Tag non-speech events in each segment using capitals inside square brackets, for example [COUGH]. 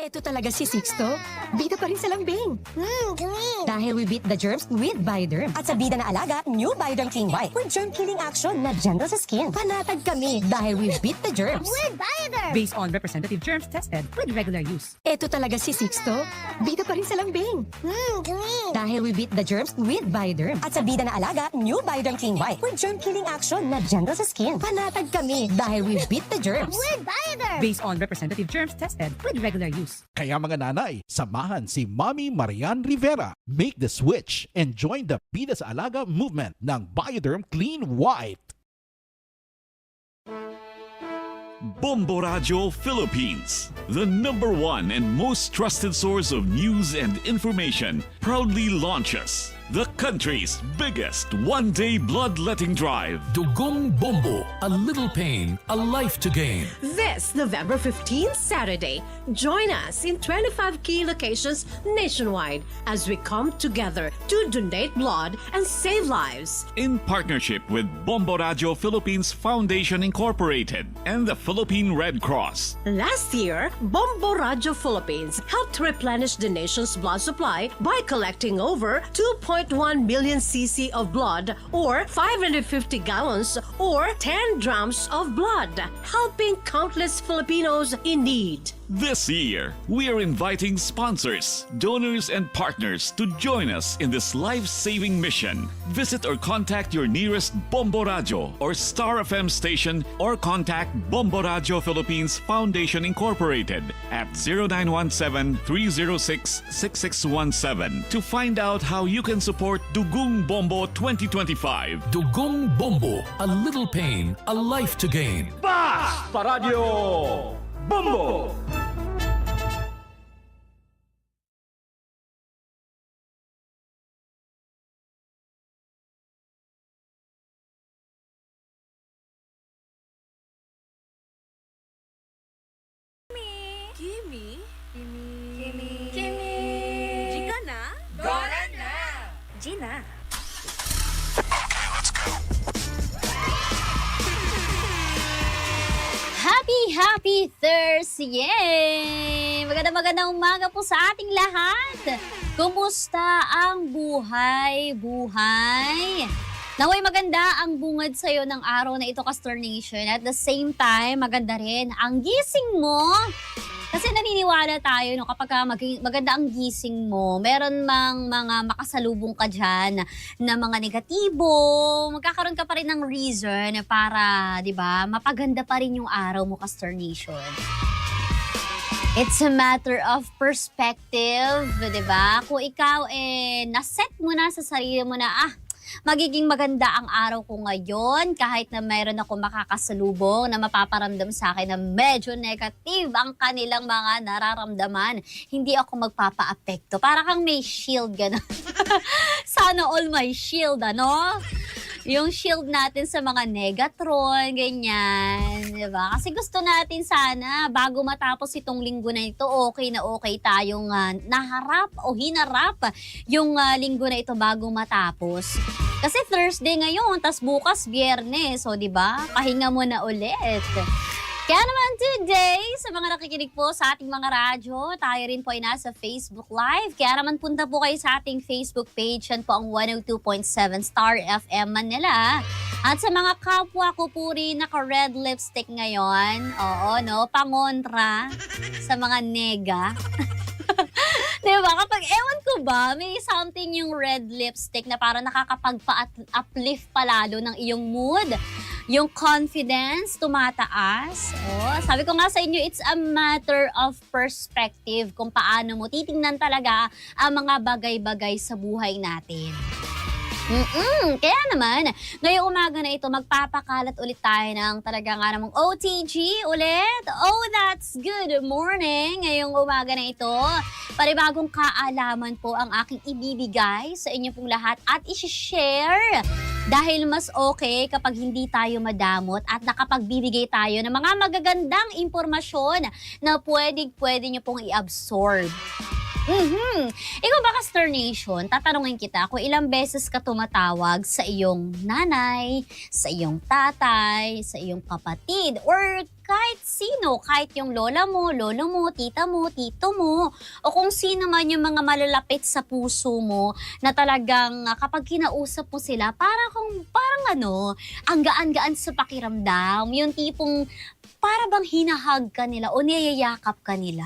Eto talaga si Sixto. Bida pa rin sa lambing. Mmm, galing! Dahil we beat the germs with Bioderm. At sa bida na alaga, new Bioderm Clean White with germ killing action na gentle sa skin. Panatag kami dahil we beat the germs. With Bioderm! based on representative germs tested with regular use. Eto talaga si Sixto. Bida pa rin sa lambing. Mmm, galing! Dahil we beat the germs with Bioderm. At sa bida na alaga, new Bioderm Clean White with germ killing action na gentle sa skin. Panatag kami dahil we beat the germs. With Bioderm! Based on representative germs tested with regular use. Kaya mga nanay, samahan si Mommy Marian Rivera. Make the switch and join the Pida sa Alaga movement ng Bioderm Clean White. Bombo Radio Philippines, the number one and most trusted source of news and information, proudly launches the country's biggest one day bloodletting drive. Dugong Bombo, a little pain, a life to gain. This November 15th, Saturday, join us in 25 key locations nationwide as we come together to donate blood and save lives. In partnership with Bombo Radio Philippines Foundation Incorporated and the Philippine Red Cross. Last year, Bombo Radio Philippines helped replenish the nation's blood supply by collecting over 2.1 million cc of blood or 550 gallons or 10 drams of blood, helping countless Filipinos in need. This year, we are inviting sponsors, donors, and partners to join us in this life saving mission. Visit or contact your nearest Bombo Radio or Star FM station or contact Bombo Radio Philippines Foundation Incorporated at 0917 306 6617 to find out how you can support Dugung Bombo 2025. Dugong Bombo, a little pain, a life to gain. Paradio Bombo! Happy, Thursday! Maganda magandang umaga po sa ating lahat. Kumusta ang buhay, buhay? Naway maganda ang bungad sa'yo ng araw na ito, Castor Nation. At the same time, maganda rin ang gising mo. Kasi naniniwala tayo no, kapag ka maging- maganda ang gising mo, meron mang mga makasalubong ka dyan na mga negatibo, magkakaroon ka pa rin ng reason para, di ba, mapaganda pa rin yung araw mo, Castor Nation. It's a matter of perspective, di ba? Kung ikaw eh, naset mo na sa sarili mo na, ah, magiging maganda ang araw ko ngayon kahit na mayroon ako makakasalubong na mapaparamdam sa akin na medyo negative ang kanilang mga nararamdaman. Hindi ako magpapa-apekto. Para kang may shield gano'n. [LAUGHS] Sana all may shield, ano? Yung shield natin sa mga negatron, ganyan, di ba? Kasi gusto natin sana, bago matapos itong linggo na ito, okay na okay tayong ah, naharap o hinarap yung ah, linggo na ito bago matapos. Kasi Thursday ngayon, tas bukas biyernes, so di ba? Pahinga mo na ulit. Kaya naman today, sa mga nakikinig po sa ating mga radyo, tayo rin po ay nasa Facebook Live. Kaya naman punta po kayo sa ating Facebook page. Yan po ang 102.7 Star FM Manila. At sa mga kapwa ko po rin naka-red lipstick ngayon, oo, no, pangontra sa mga nega. [LAUGHS] Di ba? Kapag, ewan ko ba, may something yung red lipstick na parang nakakapagpa-uplift palalo ng iyong mood. Yung confidence, tumataas. Oh, sabi ko nga sa inyo, it's a matter of perspective kung paano mo titingnan talaga ang mga bagay-bagay sa buhay natin. Mm-mm. Kaya naman, ngayong umaga na ito, magpapakalat ulit tayo ng talaga nga namang OTG ulit. Oh, that's good morning. Ngayong umaga na ito, panibagong kaalaman po ang aking ibibigay sa inyo pong lahat at isi-share. Dahil mas okay kapag hindi tayo madamot at nakapagbibigay tayo ng mga magagandang impormasyon na pwedeng-pwede nyo pong i-absorb. Mhm. Ikaw ba, Castor Nation, tatanungin kita kung ilang beses ka tumatawag sa iyong nanay, sa iyong tatay, sa iyong kapatid, or kahit sino, kahit yung lola mo, lolo mo, tita mo, tito mo, o kung sino man yung mga malalapit sa puso mo na talagang ah, kapag kinausap mo sila, para kung parang ano, ang gaan-gaan sa pakiramdam, yung tipong para bang hinahag ka nila o niyayakap ka nila.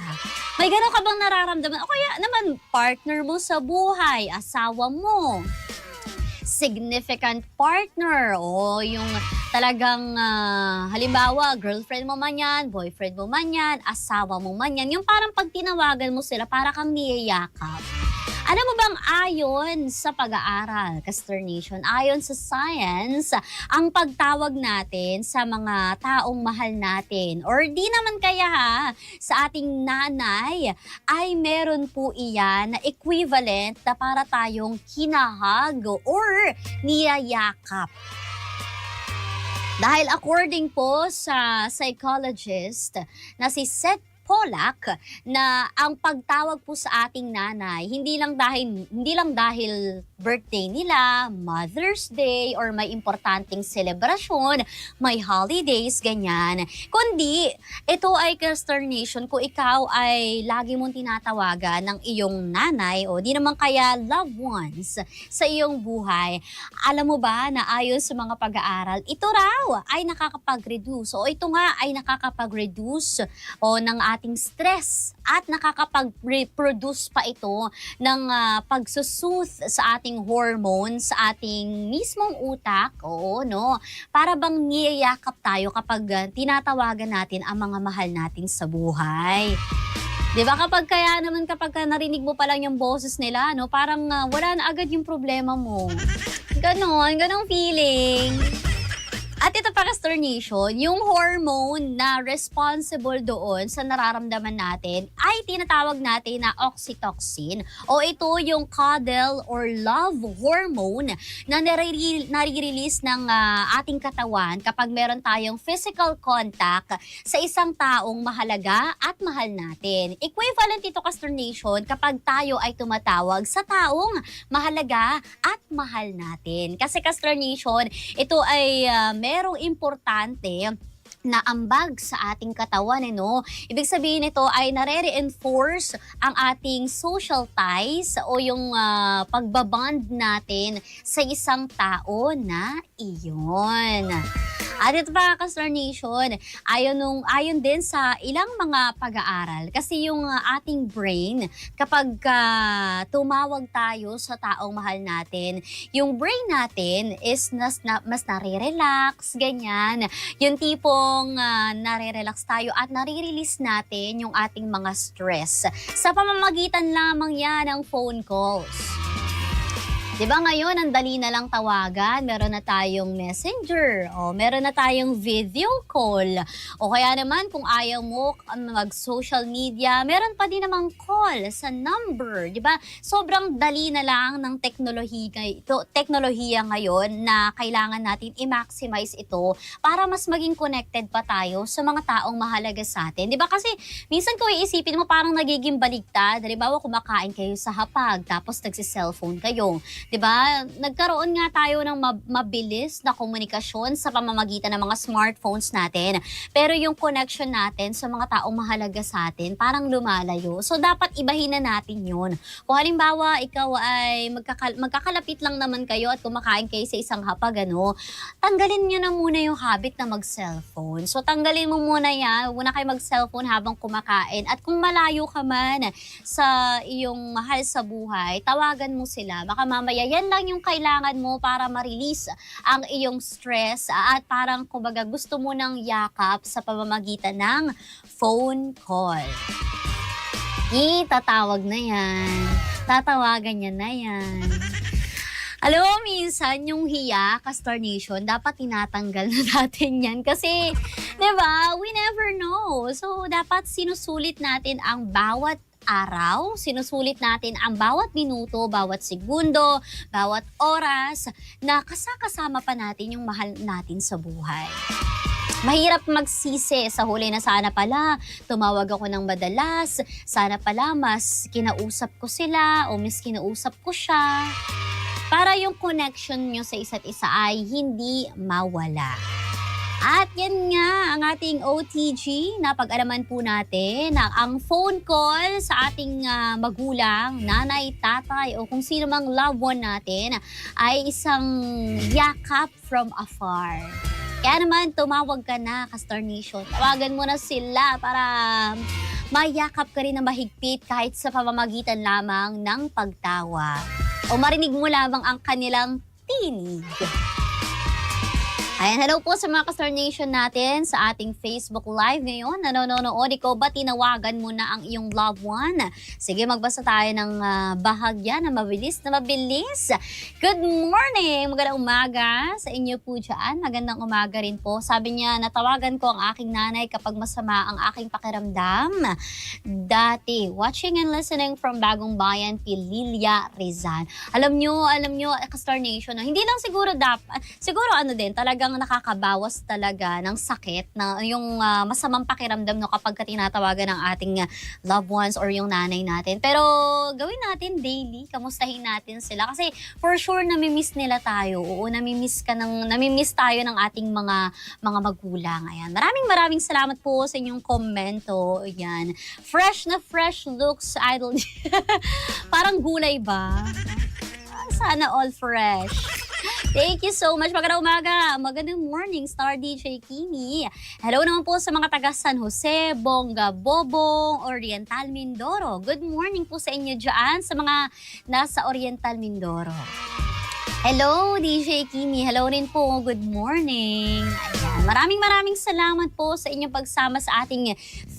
May gano'n ka bang nararamdaman? O kaya naman, partner mo sa buhay, asawa mo, significant partner, o yung talagang, ah, halimbawa, girlfriend mo man yan, boyfriend mo man yan, asawa mo man yan, yung parang pag tinawagan mo sila, para kang niyayakap. Ano mo bang ayon sa pag-aaral, Castor Nation, ayon sa science, ang pagtawag natin sa mga taong mahal natin or di naman kaya ha, sa ating nanay ay meron po iyan na equivalent na para tayong hinahag or niyayakap. Dahil according po sa psychologist na si Seth Pollack na ang pagtawag po sa ating nanay hindi lang dahil hindi lang dahil birthday nila, Mother's Day or may importanteng selebrasyon, may holidays ganyan, kundi ito ay consternation kung ikaw ay lagi mong tinatawagan ng iyong nanay o di naman kaya loved ones sa iyong buhay. Alam mo ba na ayon sa mga pag-aaral, ito raw ay nakakapag-reduce o ito nga ay nakakapag-reduce o ng ating stress at nakakapag-reproduce pa ito ng ah, pagsusooth sa ating hormones, sa ating mismong utak, oo, no? Para bang niyayakap tayo kapag ah, tinatawagan natin ang mga mahal natin sa buhay. 'Di ba kapag kaya naman kapag ka narinig mo pa lang yung boses nila, no, parang ah, wala na agad yung problema mo. Ganon, ganong feeling. At ito pa Castor Nation, yung hormone na responsible doon sa nararamdaman natin ay tinatawag natin na oxytocin o ito yung cuddle or love hormone na nare- nare-release ng ah, ating katawan kapag meron tayong physical contact sa isang taong mahalaga at mahal natin. Equivalent ito Castor Nation kapag tayo ay tumatawag sa taong mahalaga at mahal natin. Kasi Nation, ito ay ah, merong importante na ambag sa ating katawan, eh, no? Ibig sabihin nito ay nare-reinforce ang ating social ties o yung ah, pagbabond natin sa isang tao na iyon. At ito pa, Castor Nation, ayon, nung, ayon din sa ilang mga pag-aaral, kasi yung ah, ating brain, kapag ah, tumawag tayo sa taong mahal natin, yung brain natin is nas, na, mas nare-relax, ganyan. Yung tipong ah, nare-relax tayo at nare-release natin yung ating mga stress sa pamamagitan lamang yan ng phone calls. 'Di ba ngayon ang dali na lang tawagan, meron na tayong messenger, o meron na tayong video call. O kaya naman kung ayaw mo mag-social media, meron pa din namang call sa number, 'di ba? Sobrang dali na lang ng teknolohiya ito, teknolohiya ngayon na kailangan natin i-maximize ito para mas maging connected pa tayo sa mga taong mahalaga sa atin. 'Di ba? Kasi minsan kung iisipin mo parang nagiging baligtad, halimbawa kumakain kayo sa hapag tapos nagsi-cellphone kayo. 'Di ba? Nagkaroon nga tayo ng mab- mabilis na komunikasyon sa pamamagitan ng mga smartphones natin. Pero yung connection natin sa mga taong mahalaga sa atin, parang lumalayo. So dapat ibahin na natin 'yun. Kung halimbawa ikaw ay magkakal- magkakalapit lang naman kayo at kumakain kayo sa isang hapag, ano, tanggalin niyo na muna yung habit na mag-cellphone. So tanggalin mo muna yan, huwag na kayo mag-cellphone habang kumakain. At kung malayo ka man sa iyong mahal sa buhay, tawagan mo sila. Baka mamaya yan lang yung kailangan mo para ma-release ang iyong stress at parang kumbaga gusto mo ng yakap sa pamamagitan ng phone call. Itatawag na yan. Tatawagan niya na yan. Alam mo, minsan yung hiya, Castor Nation, dapat tinatanggal na [LAUGHS] natin yan. Kasi, di ba, we never know. So, dapat sinusulit natin ang bawat araw, sinusulit natin ang bawat minuto, bawat segundo, bawat oras na kasakasama pa natin yung mahal natin sa buhay. Mahirap magsisi sa huli na sana pala tumawag ako ng madalas, sana pala mas kinausap ko sila o mas kinausap ko siya. Para yung connection nyo sa isa't isa ay hindi mawala. At yan nga ang ating OTG. Napag-alaman po natin na ang phone call sa ating ah, magulang, nanay, tatay o kung sino mang loved one natin ay isang yakap from afar. Kaya naman, tumawag ka na, Castor Nation. Tawagan mo na sila para mayakap ka rin na mahigpit kahit sa pamamagitan lamang ng pagtawa. O marinig mo lamang ang kanilang tinig. Ayan, hello po sa mga Castor Nation natin sa ating Facebook Live ngayon. Nanonood ikaw ba tinawagan mo na ang iyong loved one? Sige, magbasa tayo ng ah, bahagya na mabilis na mabilis. Good morning! Magandang umaga sa inyo po dyan. Magandang umaga rin po. Sabi niya, natawagan ko ang aking nanay kapag masama ang aking pakiramdam. Dati, watching and listening from Bagong Bayan, Pililia Rizal. Alam nyo, alam nyo, Castor Nation, no, hindi lang siguro dapat, siguro ano din, talagang nakakabawas talaga ng sakit, na yung ah, masamang pakiramdam no, kapag ka tinatawagan ng ating ah, loved ones or yung nanay natin. Pero gawin natin daily, kamustahin natin sila. Kasi for sure, namimiss nila tayo. Oo, namimiss, ka ng, namimiss tayo ng ating mga mga magulang. Ayan. Maraming maraming salamat po sa inyong komento. Ayan. Fresh na fresh looks, idol. [LAUGHS] Parang gulay ba? Ah, Sana all fresh. Thank you so much. Magandang umaga. Magandang morning, Star DJ Kimi. Hello naman po sa mga taga San Jose, Bonga, Bobong, Oriental Mindoro. Good morning po sa inyo dyan sa mga nasa Oriental Mindoro. Hello, DJ Kimi. Hello rin po. Good morning. Ayan. Maraming maraming salamat po sa inyong pagsama sa ating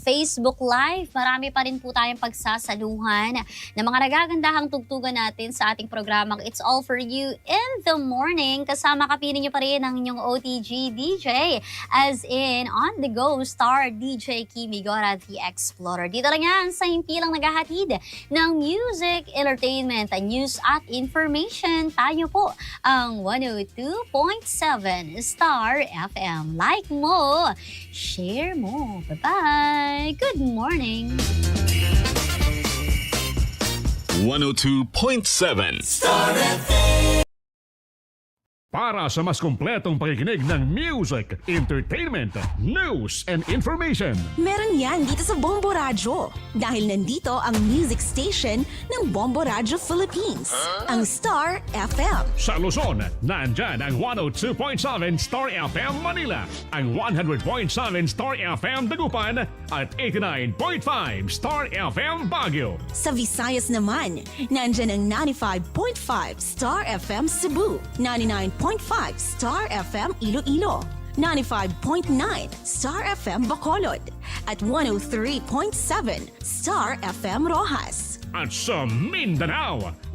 Facebook Live. Marami pa rin po tayong pagsasaluhan ng mga nagagandahang tugtugan natin sa ating programang It's All For You in the Morning. Kasama kapiling niyo pa rin ang inyong OTG DJ as in On The Go Star DJ Kimi Gora The Explorer. Dito lang yan sa himpilang naghahatid ng music, entertainment, news at information. Tayo po ang 102.7 Star FM. Like mo, share mo. Bye-bye. Good morning. 102.7 Para sa mas kompletong pakikinig ng music, entertainment, news, and information. Meron yan dito sa Bombo Radyo. Dahil nandito ang music station ng Bombo Radyo Philippines. Ang Star FM. Sa Luzon, nandyan ang 102.7 Star FM Manila, ang 100.7 Star FM Dagupan, at 89.5 Star FM Baguio. Sa Visayas naman, nandyan ang 95.5 Star FM Cebu, 99.5 Star FM Iloilo, 95.9 Star FM Bacolod, at 103.7 Star FM Rojas. At sa Mindanao,